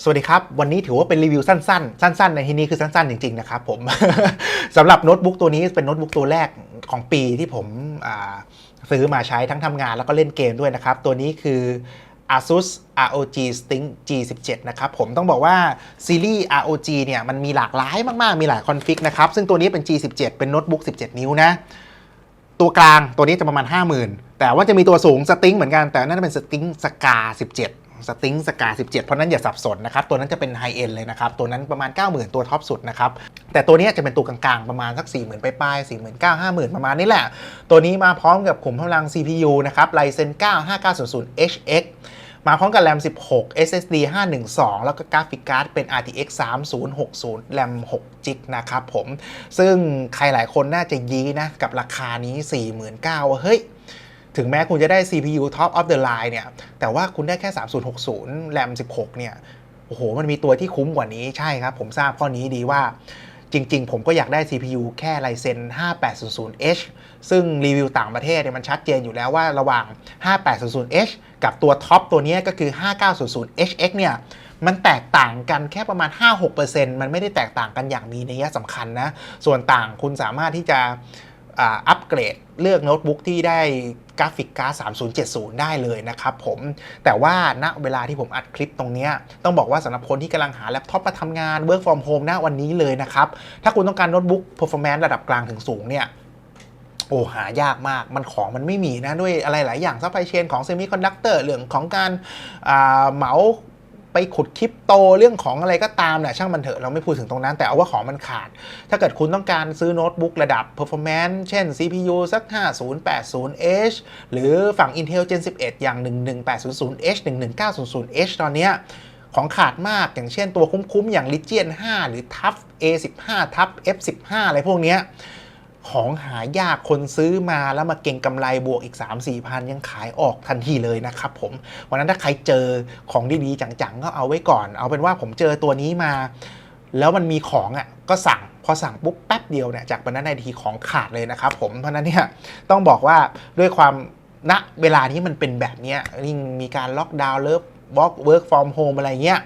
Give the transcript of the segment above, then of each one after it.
สวัสดีครับ วันนี้ถือว่าเป็นรีวิวสั้นๆ สั้น ๆ ในที่นี้คือสั้น ๆ จริง ๆ นะครับผมสำหรับโน้ตบุ๊กตัวนี้เป็นโน้ตบุ๊กตัวแรกของปีที่ผมซื้อมาใช้ทั้งทำงานแล้วก็เล่นเกมด้วยนะครับ ตัวนี้คือ ASUS ROG Stink G17 นะครับผมต้องบอกว่าซีรีส์ ROG เนี่ยมันมีหลากหลายมากๆ มีหลายคอนฟิกนะครับ ซึ่งตัวนี้เป็น G17 เป็นโน้ตบุ๊ก 17 นิ้วนะ ตัวกลางตัวนี้จะประมาณ 50,000 แต่ว่าจะมีตัวสูงสติงเหมือนกันแต่นั่นเป็นสติงสกา17 สติงสกา17 เพราะนั้นอย่าสับสนนะครับ ตัวนั้นจะเป็นไฮเอ็นเลยนะครับ ตัวนั้นประมาณ 90,000 ตัวท็อปสุดนะครับ แต่ตัวนี้จะเป็นตัวกลางๆ ประมาณสัก 40,000ปลายๆ49,000 50,000 ประมาณนี้แหละ ตัวนี้มาพร้อมกับขุมพลัง CPU นะครับ Ryzen 9 5900 HX มาพร้อมกับ RAM 16 SSD 512 แล้วก็กราฟิกการ์ดเป็น RTX 3060 RAM 6 g b นะครับผม ซึ่งใครหลายคนน่าจะยี้นะกับราคานี้ 49,000ว่าเฮ้ย ถึงแม้คุณจะได้ CPU top of the line เนี่ย แต่ว่าคุณได้แค่ 3060 RAM 16 เนี่ย โอ้โห มันมีตัวที่คุ้มกว่านี้ ใช่ครับ ผมทราบข้อนี้ดีว่า จริง ๆ ผมก็อยากได้ CPU แค่ Ryzen 5800H ซึ่งรีวิวต่างประเทศเนี่ยมันชัดเจนอยู่แล้วว่าระหว่าง 5800H กับตัวท็อปตัวนี้ก็คือ 5900HX เนี่ย มันแตกต่างกันแค่ประมาณ 5-6%มันไม่ได้แตกต่างกันอย่างมีนัยสำคัญนะ ส่วนต่างคุณสามารถที่จะ อัปเกรดเลือกโน้ตบุ๊กที่ได้กราฟิกการ์ด3070 ได้เลยนะครับผม แต่ว่าณเวลาที่ผมอัดคลิปตรงนี้ ต้องบอกว่าสำหรับคนที่กำลังหาแล็ปท็อปมาทำงาน work from home ณวันนี้เลยนะครับ ถ้าคุณต้องการโน้ตบุ๊ก performance ระดับกลางถึงสูงเนี่ยโอ้หายากมาก มันของมันไม่มีนะ ด้วยอะไรหลายอย่างซัพพลายเชนของเซมิคอนดักเตอร์เรื่องของการาเหมา ไปขุดคริปโตเรื่องของอะไรก็ตามเนี่ยช่างมันเถอะเราไม่พูดถึงตรงนั้นแต่เอาว่าของมันขาด ถ้าเกิดคุณต้องการซื้อโน้ตบุ๊กระดับ performance เช่น CPU สัก 5080H หรือฝั่ง Intel Gen 11 อย่าง 11800H 11900H ตอนเนี้ยของขาดมากอย่างเช่นตัวคุ้มๆ อย่าง Legion 5 หรือ TUF A15 TUF F15 อะไรพวกเนี้ย ของหายากคนซื้อมาแล้วมาเก่งกำไรบวกอีก 3-4พันยังขายออกทันทีเลยนะครับผมวันนั้นถ้าใครเจอของดีๆจังๆก็เอาไว้ก่อน เอาเป็นว่าผมเจอตัวนี้มา แล้วมันมีของอะก็สั่งพอสั่งปุ๊บแป๊บเดียวเนี่ยจากวันนั้นในทีของขาดเลยนะครับผมเพราะนั้นเนี่ยต้องบอกว่าด้วยความณเวลานี้มันเป็นแบบนี้ยิ่งมีการล็อกดาวน์เลิฟ work work from home อะไรเงี้ย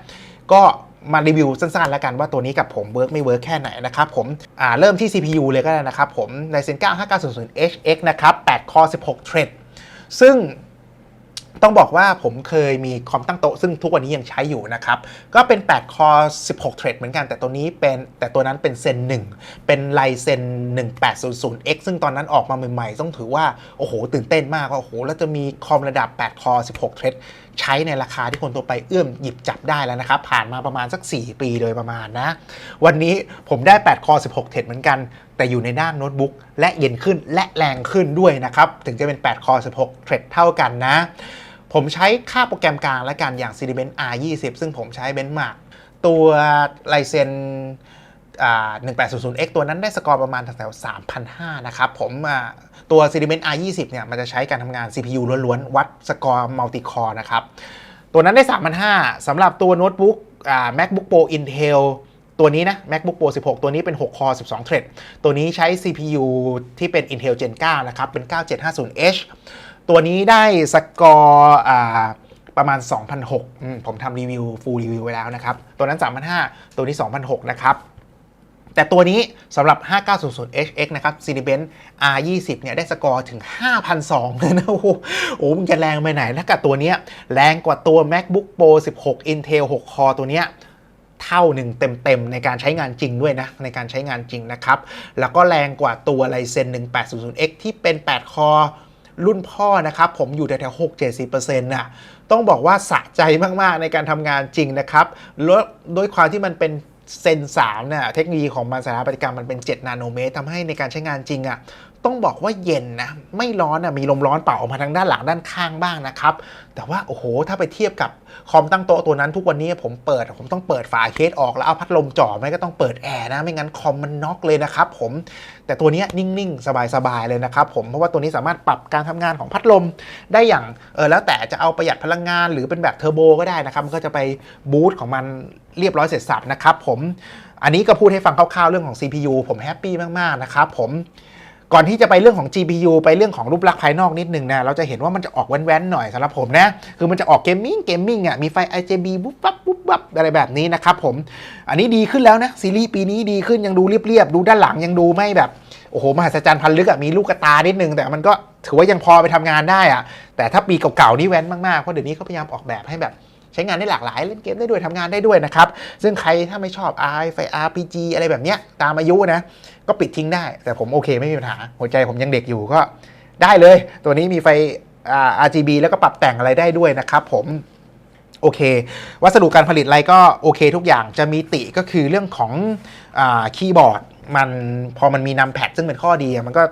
ก็ มารีวิวสั้นๆ แล้วกันว่าตัวนี้กับผมเวิร์กไม่เวิร์กแค่ไหนนะครับผมอ่าเริ่มที่ CPU เลยก็ได้นะครับผม Ryzen 9 5900 HX นะครับ8 core 16 thread ซึ่ง ต้องบอกว่าผมเคยมีคอมตั้งโต๊ะซึ่งทุกวันนี้ยังใช้อยู่นะครับ ก็เป็น8 core 16 thread เหมือนกัน แต่ตัวนี้เป็นแต่ตัวนั้นเป็นเซน1เป็น Ryzen 1800X ซึ่งตอนนั้นออกมาใหม่ๆ ต้องถือว่า โอ้โห ตื่นเต้นมากว่าโอ้โห แล้วจะมีคอมระดับ8 core 16 thread ใช้ในราคาที่คนตัวไปเอื้อมหยิบจับได้แล้วนะครับ ผ่านมาประมาณสัก 4 ปีโดยประมาณนะ วันนี้ผมได้ 8 คอ16 เทรดเหมือนกัน แต่อยู่ในหน้าโน้ตบุ๊กและเย็นขึ้นและแรงขึ้นด้วยนะครับถึงจะเป็น 8 คอ16 เทรดเท่ากันนะ ผมใช้ค่าโปรแกรมกลางและกันอย่าง Cinebench R20 ซึ่งผมใช้เบนซ์มาร์กตัว Ryzen อ่า 1800X ตัวนั้นได้สกอร์ประมาณแถวๆ3,500 นะครับ ผมตัว Cinebench R20 เนี่ยมันจะใช้การทำงาน CPU ล้วนๆ วัดสกอร์มัลติคอร์นะครับ ตัวนั้นได้ 3,500สำหรับตัวโน้ตบุ๊ก MacBook Pro Intel ตัวนี้นะ MacBook Pro 16 ตัวนี้เป็น 6 คอ 12 เทรดตัวนี้ใช้ CPU ที่เป็น Intel Gen 9 นะครับ เป็น 9750H ตัวนี้ได้สกอร์ประมาณ 2,006ผมทำรีวิว full รีวิวไว้แล้วนะครับ ตัวนั้น 3,500 ตัวนี้ 2,006นะครับ แต่ตัวนี้สำหรับ 5900HX นะครับ Cinebench R20 เนี่ยได้สกอร์ถึง 5,200เลยนะโอ้โหโอ้โหมันจะแรงไปไหนถ้ากับตัวเนี้ยแรงกว่าตัว MacBook Pro 16 Intel 6 Core ตัวเนี้ยเท่าหนึ่งเต็มๆ ในการใช้งานจริงด้วยนะ ในการใช้งานจริงนะครับ แล้วก็แรงกว่าตัว Ryzen 1800X ที่เป็น8 Core รุ่นพ่อนะครับ ผมอยู่แถวๆหกเจ็น่ะต้องบอกว่าสะใจมากๆในการทำงานจริงนะครับแล้วด้วยความที่มันเป็นเซนสามเนี่ยเทคโนโลยีของมันสถาปัตยกรรมมันเป็น 7 นาโนเมตรทำให้ในการใช้งานจริงอะ่ะ ต้องบอกว่าเย็นนะไม่ร้อนอะมีลมร้อนเป่าออกมาทางด้านหลังด้านข้างบ้างนะครับ แต่ว่าโอ้โหถ้าไปเทียบกับคอมตั้งโต๊ะตัวนั้นทุกวันนี้ผมเปิด ผมต้องเปิดฝาเคสออกแล้วเอาพัดลมจ่อไม่ก็ต้องเปิดแอร์นะไม่งั้นคอมมันน็อกเลยนะครับผมแต่ตัวนี้นิ่งๆ สบายๆเลยนะครับผมเพราะว่าตัวนี้สามารถปรับการทำงานของพัดลมได้อย่างเออแล้วแต่จะเอาประหยัดพลังงานหรือเป็นแบบเทอร์โบก็ได้นะครับมันก็จะไปบูตของมันเรียบร้อยเสร็จสับนะครับผมอันนี้ก็พูดให้ฟังคร่าวๆเรื่องของ CPU ผมแฮปปี้มากๆนะครับผม ก่อนที่จะไปเรื่องของ GPU ไปเรื่องของรูปลักษณ์ภายนอกนิดนึงนะเราจะเห็นว่ามันจะออกแว้นๆหน่อยสำหรับผมนะคือมันจะออกเกมมิ่งเกมมิ่งอะมีไฟ RGB บุ๊บปั๊บบุ๊บปั๊บอะไรแบบนี้นะครับผมอันนี้ดีขึ้นแล้วนะซีรีส์ปีนี้ดีขึ้นยังดูเรียบๆดูด้านหลังยังดูไม่แบบโอ้โหมหัศจรรย์พันลึกอะมีลูกตานิดนึง แต่มันก็ถือว่ายังพอไปทำงานได้อะแต่ถ้าปีเก่าๆนี่แว้นมากๆเพราะเดี๋ยวนี้เขาพยายามออกแบบให้แบบ ใช้งานได้หลากหลายเล่นเกมได้ด้วยทำงานได้ด้วยนะครับ ซึ่งใครถ้าไม่ชอบ R ไฟ RPG อะไรแบบเนี้ยตามอายุนะ ก็ปิดทิ้งได้ แต่ผมโอเคไม่มีปัญหา หัวใจผมยังเด็กอยู่ก็ได้เลย ตัวนี้มีไฟอ่า RGB แล้วก็ปรับแต่งอะไรได้ด้วยนะครับผมโอเค วัสดุการผลิตอะไรก็โอเคทุกอย่างจะมีติก็คือเรื่องของอคีย์บอร์ดมันพอมันมีนำแพดซึ่งเป็นข้อดีมันก็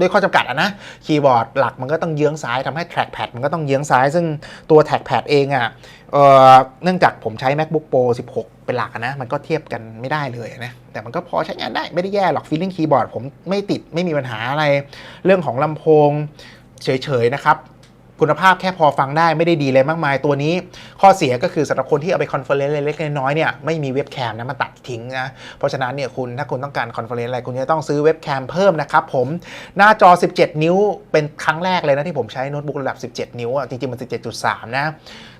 ด้วยข้อจำกัดอะนะคีย์บอร์ดหลักมันก็ต้องเยื้องซ้ายทำให้แทร็กแพดมันก็ต้องเยื้องซ้าย ซึ่งตัวแท็กแพดเองอะเอะเนื่องจากผมใช้ macbook pro 16 เป็นหลักนะ มันก็เทียบกันไม่ได้เลยนะ แต่มันก็พอใช้งานได้ไม่ได้แย่หรอกฟีลลิ่งคีย์บอร์ดผมไม่ติดไม่มีปัญหาอะไร เรื่องของลำโพงเฉยๆนะครับ คุณภาพแค่พอฟังได้ไม่ได้ดีเลยมากมาย ตัวนี้ ข้อเสียก็คือสำหรับคนที่เอาไปคอนเฟอเรนซ์เล็กๆน้อยๆเนี่ยไม่มีเว็บแคมนะมาตัดทิ้งนะเพราะฉะนั้นเนี่ยคุณถ้าคุณต้องการคอนเฟอเรนซ์อะไรคุณจะต้องซื้อเว็บแคมเพิ่มนะครับผมหน้าจอ 17 นิ้วเป็นครั้งแรกเลยนะที่ผมใช้โน้ตบุ๊กระดับ 17 นิ้วอะจริงๆมัน 17.3 นะ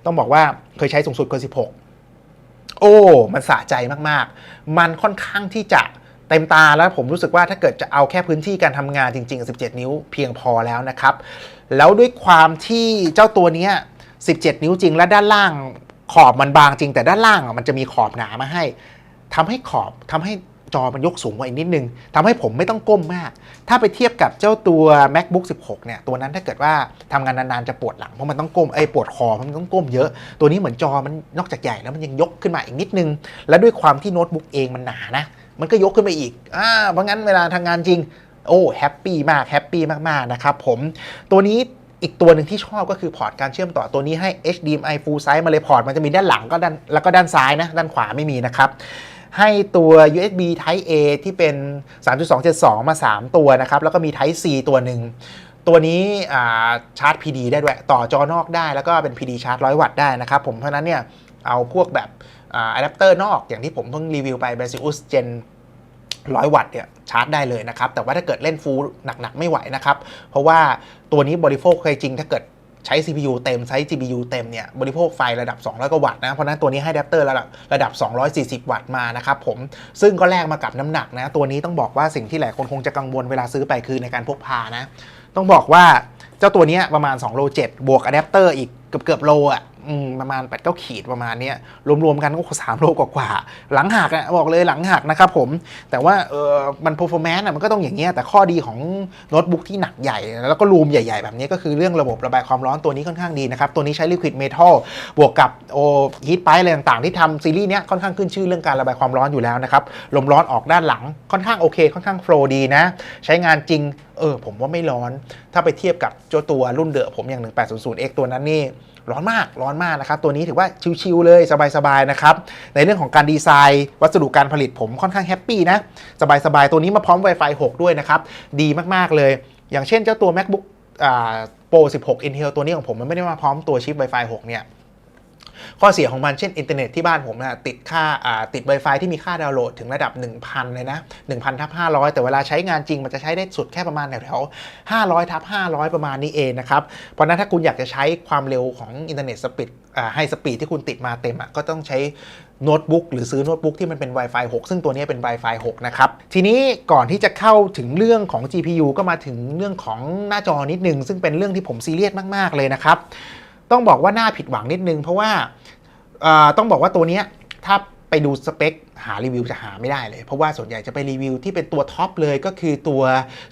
ต้องบอกว่าเคยใช้สูงสุดคือ16 โอ้ มันสะใจมากๆ มันค่อนข้างที่จะ เต็มตาแล้วผมรู้สึกว่าถ้าเกิดจะเอาแค่พื้นที่การทำงานจริง ๆ 17 นิ้วเพียงพอแล้วนะครับ แล้วด้วยความที่เจ้าตัวนี้ 17 นิ้วจริงและด้านล่างขอบมันบางจริง แต่ด้านล่างมันจะมีขอบหนามาให้ทำให้ขอบทำให้จอมันยกสูงกว่าอีกนิดนึงทำให้ผมไม่ต้องก้มมาก ถ้าไปเทียบกับเจ้าตัว macbook 16 เนี่ย ตัวนั้นถ้าเกิดว่าทำงานนานๆ จะปวดหลัง เพราะมันต้องก้มไอ้ปวดคอมันต้องก้มเยอะ ตัวนี้เหมือนจอมันนอกจากใหญ่แล้วมันยังยกขึ้นมาอีกนิดนึง และด้วยความที่โน้ตบุ๊กเองมันหนานะ มันก็ยกขึ้นไปอีกอ่าเพราะงั้นเวลาทำงานจริง โอ้แฮปปี้มากแฮปปี้มากๆนะครับผมตัวนี้อีกตัวหนึ่งที่ชอบก็คือพอร์ตการเชื่อมต่อตัวนี้ให้ HDMI full size มาเลยพอร์ตมันจะมีด้านหลังก็ด้านแล้วก็ด้านซ้ายนะ ด้านขวาไม่มีนะครับ ให้ตัว USB Type A ที่เป็น 3.272 มา 3 ตัวนะครับ แล้วก็มี Type C ตัวหนึ่ง ตัวนี้ชาร์จ PD ได้ด้วย ต่อจอนอกได้แล้วก็เป็น PD ชาร์จ 100 วัตต์ได้นะครับผมเพราะนั้นเนี่ยเอาพวกแบบ อะแดปเตอร์นอกอย่างที่ผมเพิ่งรีวิวไป b a s i u s Gen 100 วัตต์เนี่ยชาร์จได้เลยนะครับ แต่ว่าถ้าเกิดเล่นฟูลหนัก ๆ ไม่ไหวนะครับ เพราะว่าตัวนี้บริโภคเคยจริงถ้าเกิดใช้ CPU เต็ม ใช้ GPU เต็มเนี่ยบริโภคไฟระดับ 200 กว่าวัตต์นะ เพราะนั้นตัวนี้ให้อแดปเตอร์ระดับระดับ 240 วัตต์มานะครับผม ซึ่งก็แลกมากับน้ำหนักนะ ตัวนี้ต้องบอกว่าสิ่งที่หลายคนคงจะกังวลเวลาซื้อไปคือในการพกพานะ ต้องบอกว่าเจ้าตัวเนี้ยประมาณ2โล7บวกอะแดปเตอร์อีกเกือบเกือบโลอะ ประมาณ8ปดเก้าขีดประมาณนี้รวมๆกันก็สามโลกว่าๆหลังหักอะบอกเลยหลังหักนะครับผม แต่ว่าเออมัน performance อะมันก็ต้องอย่างเงี้ยแต่ข้อดีของโน้ตบุ๊กที่หนักใหญ่ แล้วก็รูมใหญ่ ๆ แบบนี้ก็คือเรื่องระบบระบายความร้อนตัวนี้ค่อนข้างดีนะครับ ตัวนี้ใช้ liquid metal บวกกับโอฮีทไปอะไรต่างๆ ที่ทำซีรีส์เนี้ยค่อนข้างขึ้นชื่อเรื่องการระบายความร้อนอยู่แล้วนะครับลมร้อนออกด้านหลังค่อนข้างโอเค ค่อนข้างโฟล์ดีนะ ใช้งานจริงเออผมว่าไม่ร้อน ถ้าไปเทียบกับเจ้าตัวรุ่นเดอะผมอย่าง 1800X ตัวนั้นนี่ ร้อนมากร้อนมากนะครับ ตัวนี้ถือว่าชิวๆเลยสบายๆนะครับ ในเรื่องของการดีไซน์ วัสดุการผลิตผมค่อนข้างแฮปปี้นะ สบายๆ ตัวนี้มาพร้อม Wi-Fi 6 ด้วยนะครับ ดีมากๆเลย อย่างเช่นเจ้าตัว MacBook โปร16 Intel ตัวนี้ของผมมันไม่ได้มาพร้อมตัวชิป Wi-Fi 6 เนี่ย ข้อเสียของมันเช่นอินเทอร์เน็ตที่บ้านผมนะติดค่าติด Wi-Fi ที่มีค่าดาวน์โหลดถึงระดับ 1,000 เลยนะ 1,000ทับ500 แต่เวลาใช้งานจริงมันจะใช้ได้สุดแค่ประมาณแถวๆ500ทับ500 ประมาณนี้เองนะครับ เพราะนั้นถ้าคุณอยากจะใช้ความเร็วของอินเทอร์เน็ตสปีดไฮสปีดที่คุณติดมาเต็มอะก็ต้องใช้โน้ตบุ๊กหรือซื้อโน้ตบุ๊กที่มันเป็น Wi-Fi 6 ซึ่งตัวนี้เป็น Wi-Fi 6 นะครับ ทีนี้ก่อนที่จะเข้าถึงเรื่องของ GPU ก็มาถึงเรื่องของหน้าจอนิดนึง ซึ่งเป็นเรื่องที่ผมซีเรียสมาก ๆ เลยนะครับ ต้องบอกว่าน่าผิดหวังนิดนึงเพราะว่า ต้องบอกว่าตัวนี้ถ้าไปดูสเปคหารีวิวจะหาไม่ได้เลย เพราะว่าส่วนใหญ่จะไปรีวิวที่เป็นตัวท็อปเลยก็คือตัว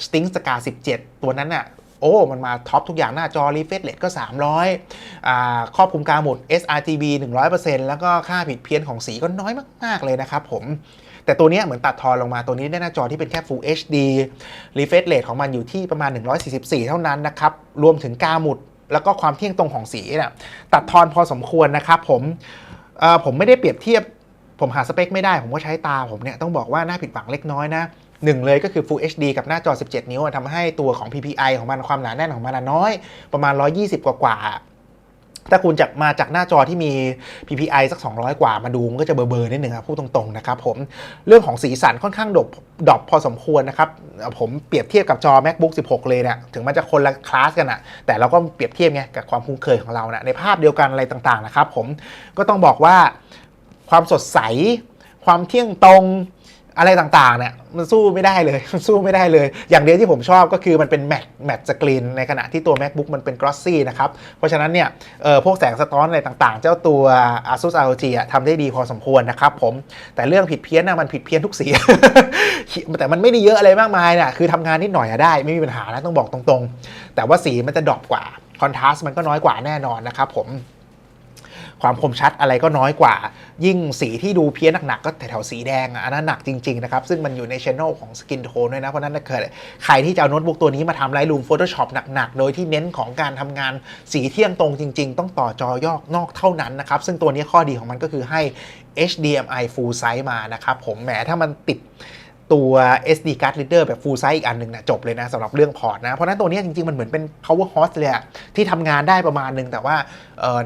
Sting s c a 17 ตัวนั้นน่ะโอ้ มันมาท็อปทุกอย่างหน้าจอ refresh rate ก็ 300อ่าครอบคลุมการหมด sRGB 100%แล้วก็ค่าผิดเพี้ยนของสีก็น้อยมาก ๆ เลยนะครับผม แต่ตัวนี้เหมือนตัดทอนลงมาตัวนี้ได้หน้าจอที่เป็นแค่ Full HD refresh rate ของมันอยู่ที่ประมาณ 144 เท่านั้นนะครับ รวมถึงกาหมุด แล้วก็ความเที่ยงตรงของสีเนี่ยตัดทอนพอสมควรนะครับผมผมไม่ได้เปรียบเทียบ ผมหาสเปคไม่ได้ ผมก็ใช้ตาผมเนี่ยต้องบอกว่าหน้าผิดหวังเล็กน้อยนะหนึ่งเลยก็คือ Full HD กับหน้าจอ 17 นิ้วทำให้ตัวของ PPI ของมันความหนาแน่นของมันน้อย ประมาณ 120 กว่ากว่า ถ้าคุณจากมาจากหน้าจอที่มี PPI สัก 200 กว่ามาดูมันก็จะเบลอๆนิดหนึ่งครับพูดตรงๆนะครับผมเรื่องของสีสันค่อนข้างดบดอปพอสมควรนะครับ ผมเปรียบเทียบกับจอ MacBook 16 เลยเนี่ยถึงมันจะคนละคลาสกันอะแต่เราก็เปรียบเทียบไงกับความคุ้นเคยของเรานะในภาพเดียวกันอะไรต่างๆนะครับผมก็ต้องบอกว่าความสดใส ความเที่ยงตรง อะไรต่างๆเนี่ยมันสู้ไม่ได้เลยสู้ไม่ได้เลย อย่างเดียวที่ผมชอบก็คือมันเป็นแมตแมตสกรีนในขณะที่ตัว MacBook มันเป็น glossy นะครับ เพราะฉะนั้นเนี่ยเออพวกแสงสะท้อนอะไรต่างๆ เจ้าตัว ASUS ROG อะทำได้ดีพอสมควรนะครับผมแต่เรื่องผิดเพี้ยนนะมันผิดเพี้ยนทุกสี แต่มันไม่ได้เยอะอะไรมากมายนะคือทำงานนิดหน่อยอะได้ไม่มีปัญหานะต้องบอกตรงๆ แต่ว่าสีมันจะดรอปกว่าคอนทราสต์มันก็น้อยกว่าแน่นอนนะครับผม ความคมชัดอะไรก็น้อยกว่า ยิ่งสีที่ดูเพี้ยนหนักๆก็แถวๆสีแดงอันนั้นหนักจริงๆนะครับซึ่งมันอยู่ในช anel ของ Skin Tone ด้วยนะเพราะนั้นถ้าเกิดใครที่จะเอาโน้ตบุ๊กตัวนี้มาทำ Lightroom Photoshop หนักๆ โดยที่เน้นของการทำงานสีเที่ยงตรงจริง ๆ ต้องต่อจอยอกนอกเท่านั้นนะครับซึ่งตัวนี้ข้อดีของมันก็คือให้ HDMI Full Size มานะครับผมแหมถ้ามันติด ตัว SD card reader แบบ full size อีกอันหนึ่งนะจบเลยนะสำหรับเรื่องพอร์ตนะ เพราะนั้นตัวนี้จริง ๆ มันเหมือนเป็น power host เลยอะที่ทำงานได้ประมาณหนึ่งแต่ว่า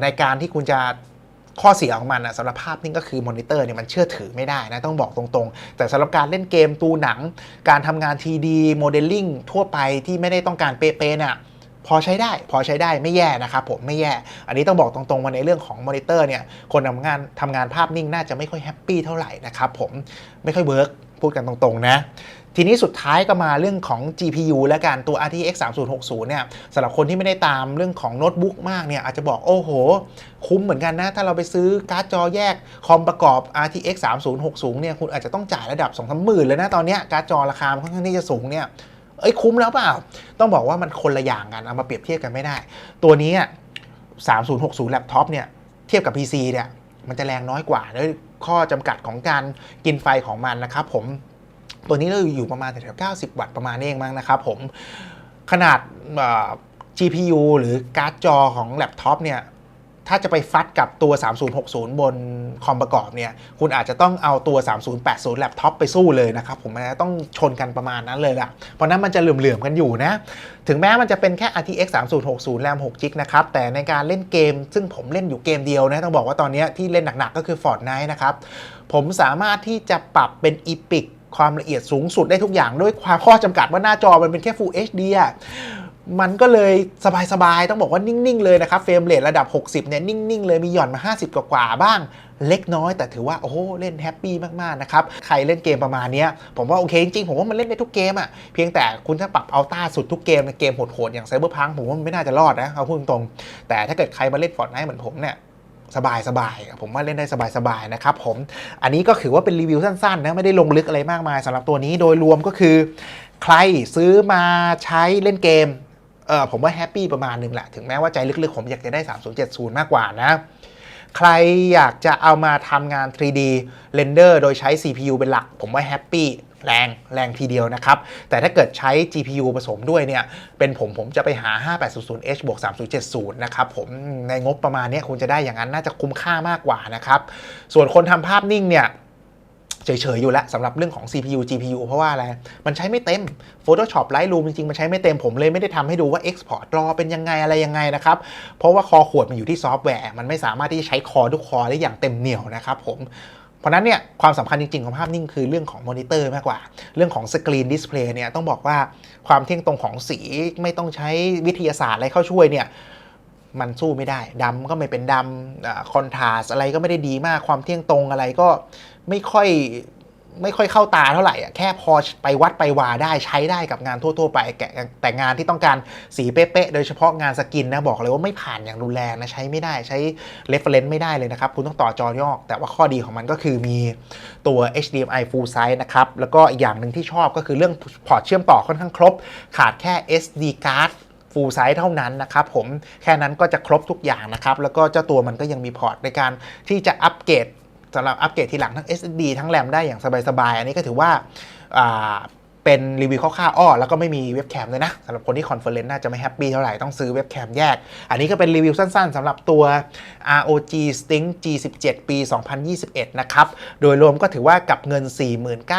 ในการที่คุณจะข้อเสียของมันนะสำหรับภาพนิ่งก็คือมอนิเตอร์เนี่ยมันเชื่อถือไม่ได้นะต้องบอกตรงๆ แต่สำหรับการเล่นเกมตูหนัง การทำงาน 3D modeling ทั่วไปที่ไม่ได้ต้องการเป๊ะๆเนี่ยพอใช้ได้พอใช้ได้ไม่แย่นะครับผมไม่แย่ อันนี้ต้องบอกตรงๆว่าในเรื่องของมอนิเตอร์เนี่ยคนทำงานทำงานภาพนิ่งน่าจะไม่ค่อยแฮปปี้เท่าไหร่นะครับผมไม่ค่อยเวิร์ก พูดกันตรงๆนะ ทีนี้สุดท้ายก็มาเรื่องของ GPU และการตัว RTX 3060 เนี่ยสำหรับคนที่ไม่ได้ตามเรื่องของโน้ตบุ๊กมากเนี่ยอาจจะบอกโอ้โห คุ้มเหมือนกันนะ ถ้าเราไปซื้อการ์ดจอแยกคอมประกอบ RTX 3060 เนี่ยคุณอาจจะต้องจ่ายระดับ 2 3หมื่นเลยนะตอนเนี้ยการ์ดจอราคาค่อนข้างที่จะสูงเนี่ยเอ้ยคุ้มแล้วเปล่า ต้องบอกว่ามันคนละอย่างกัน เอามาเปรียบเทียบกันไม่ได้ ตัวนี้ 3060 แล็ปท็อปเนี่ย เทียบกับ PC เนี่ย มันจะแรงน้อยกว่าด้วยข้อจำกัดของการกินไฟของมันนะครับผมตัวนี้เราอยู่ประมาณแถวๆ90 วัตต์ประมาณนี้เองมั้งนะครับผมขนาด GPU หรือการ์ดจอของแล็ปท็อปเนี่ย ถ้าจะไปฟัดกับตัว 3060 บนคอมประกอบเนี่ย คุณอาจจะต้องเอาตัว 3080 แล็ปท็อปไปสู้เลยนะครับ ผมมันจะต้องชนกันประมาณนั้นเลยล่ะ เพราะนั้นมันจะเหลื่อมๆกันอยู่นะ ถึงแม้มันจะเป็นแค่ RTX 3060 แรม6 g ิกนะครับ แต่ในการเล่นเกม ซึ่งผมเล่นอยู่เกมเดียวนะ ต้องบอกว่าตอนนี้ที่เล่นหนักๆก็คือ Fortnite นะครับ ผมสามารถที่จะปรับเป็น Epic ความละเอียดสูงสุดได้ทุกอย่างด้วยความข้อจำกัดว่าหน้าจอมันเป็นแค่ Full HD อะ มันก็เลยสบายๆ ต้องบอกว่านิ่ง ๆ เลยนะครับ เฟรมเรทระดับ 60 เนี่ย นิ่ง ๆ เลยมีหย่อนมา 50 กว่าๆบ้าง เล็กน้อย แต่ถือว่า โอ้เล่นแฮปปี้มาก ๆ นะครับ ใครเล่นเกมประมาณนี้ผมว่าโอเค จริง ๆ ผมว่ามันเล่นได้ทุกเกมอะเพียงแต่คุณถ้าปรับเอัลต้าสุดทุกเกมในเกมโหด ๆ อย่างไซเบอร์พังผมว่ามันไม่น่าจะรอดนะเอาพูดตรงๆแต่ถ้าเกิดใครมาเล่นฟอร์ n ไนเหมือนผมเนี่ยสบายสบายๆผมว่าเล่นได้สบายสบายๆนะครับผมอันนี้ก็ถือว่าเป็นรีวิวสั้นๆนะไม่ได้ลงลึกอะไรมากมายสำหรับตัวนี้โดยรวมก็คือ ใครซื้อมาใช้เล่นเกม เออผมว่าแฮปปี้ประมาณหนึ่งแหละ ถึงแม้ว่าใจลึกๆ ผมอยากจะได้ 3070 มากกว่านะ ใครอยากจะเอามาทำงาน 3D render โดยใช้ CPU เป็นหลัก ผมว่าแฮปปี้แรงแรงทีเดียวนะครับ แต่ถ้าเกิดใช้ GPU ผสมด้วยเนี่ย เป็นผมผมจะไปหา 5800H บวก3070 นะครับผมในงบประมาณนี้คุณจะได้อย่างนั้นน่าจะคุ้มค่ามากกว่านะครับ ส่วนคนทำภาพนิ่งเนี่ย เฉยๆอยู่แล้วสำหรับเรื่องของ CPU GPU เพราะว่าอะไร มันใช้ไม่เต็ม Photoshop Lightroom จริงๆ มันใช้ไม่เต็มผมเลยไม่ได้ทำให้ดูว่า Export รอเป็นยังไงอะไรยังไงนะครับ เพราะว่าคอขวดมันอยู่ที่ซอฟต์แวร์ มันไม่สามารถที่จะใช้คอทุกคอได้อย่างเต็มเหนี่ยวนะครับผมเพราะนั้นเนี่ยความสำคัญจริง ๆ ของภาพนิ่งคือเรื่องของมอนิเตอร์มากกว่า เรื่องของสกรีนดิสเพลย์เนี่ยต้องบอกว่าความเที่ยงตรงของสีไม่ต้องใช้วิทยาศาสตร์อะไรเข้าช่วยเนี่ย มันสู้ไม่ได้ดำก็ไม่เป็นดำคอนทราสอะไรก็ไม่ได้ดีมากความเที่ยงตรงอะไรก็ไม่ค่อยไม่ค่อยเข้าตาเท่าไหร่อะแค่พอไปวัดไปวาได้ใช้ได้กับงานทั่ว ๆ ไปแกะแต่งานที่ต้องการสีเป๊ะๆโดยเฉพาะงานสกินนะบอกเลยว่าไม่ผ่านอย่างรุนแรงนะใช้ไม่ได้ใช้ reference ไม่ได้เลยนะครับ คุณต้องต่อจอยอก แต่ว่าข้อดีของมันก็คือมีตัว HDMI full size นะครับ แล้วก็อีกอย่างหนึ่งที่ชอบก็คือเรื่องพอร์ตเชื่อมต่อค่อนข้างครบ ขาดแค่ SD card full size เท่านั้นนะครับผมแค่นั้นก็จะครบทุกอย่างนะครับ แล้วก็เจ้าตัวมันก็ยังมีพอร์ตในการที่จะอัปเกรดสำหรับอัปเกรดทีหลังทั้ง SSD ทั้งแรมได้อย่างสบายๆ อันนี้ก็ถือว่าเป็นรีวิวคร่าวๆอ้อแล้วก็ไม่มีเว็บแคมเลยนะสำหรับคนที่คอนเฟอเรนซ์น่าจะไม่แฮปปี้เท่าไหร่ ต้องซื้อเว็บแคมแยก อันนี้ก็เป็นรีวิวสั้นๆสำหรับตัว ROG Stink G17 ปี 2021 นะครับ โดยรวมก็ถือว่ากับเงิน 49,000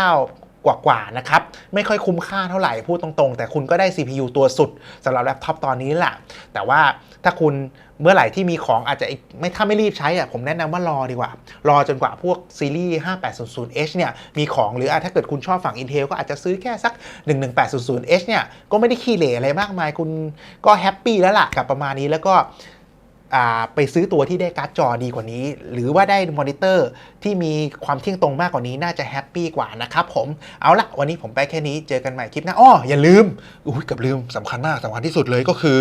กว่าๆนะครับ ไม่ค่อยคุ้มค่าเท่าไหร่พูดตรงๆ แต่คุณก็ได้ CPU ตัวสุดสำหรับแล็ปท็อปตอนนี้แหละแต่ว่าถ้าคุณเมื่อไหร่ที่มีของอาจจะไม่ถ้าไม่รีบใช้อะผมแนะนำว่ารอดีกว่า รอจนกว่าพวกซีรีส์ 5800H เนี่ยมีของหรืออถ้าเกิดคุณชอบฝั่ง Intel ก็อาจจะซื้อแค่สัก 11800H เนี่ยก็ไม่ได้ขี้เหร่อะไรมากมายคุณก็แฮปปี้แล้วล่ะกับประมาณนี้แล้วก็ ไปซื้อตัวที่ได้การ์ดจอดีกว่านี้ หรือว่าได้มอนิเตอร์ที่มีความเที่ยงตรงมากกว่านี้น่าจะแฮปปี้กว่านะครับผมเอาละวันนี้ผมไปแค่นี้เจอกันใหม่คลิปหน้าอ้ออย่าลืมอุ้ยกับลืมสำคัญมากสำคัญที่สุดเลยก็คือ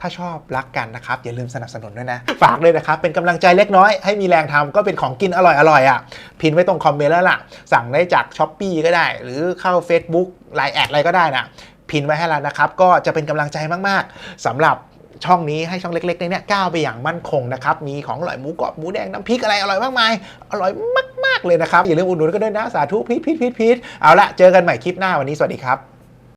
ถ้าชอบรักกันนะครับ อย่าลืมสนับสนุนด้วยนะ ฝากเลยนะครับ เป็นกำลังใจเล็กน้อยให้มีแรงทำก็เป็นของกินอร่อยอร่อยอะพินไว้ตรงคอมเมนต์แล้วล่ะ สั่งได้จากช้อปปีก็ได้ หรือเข้า Facebook ไลน์แอดอะไรก็ได้นะพินไว้ให้แล้วนะครับก็จะเป็นกำลังใจมาก ๆสำหรับ ช่องนี้ให้ช่องเล็กๆเนี่ยก้าวไปอย่างมั่นคงนะครับมีของอร่อยหมูกรอบหมูแดงน้ำพริกอะไรอร่อยมากมายอร่อยมากๆเลยนะครับอย่าลืมอุดหนุนกันด้วยนะสาธุพีทพีทพีทพีทเอาละเจอกันใหม่คลิปหน้าวันนี้สวัสดีครับ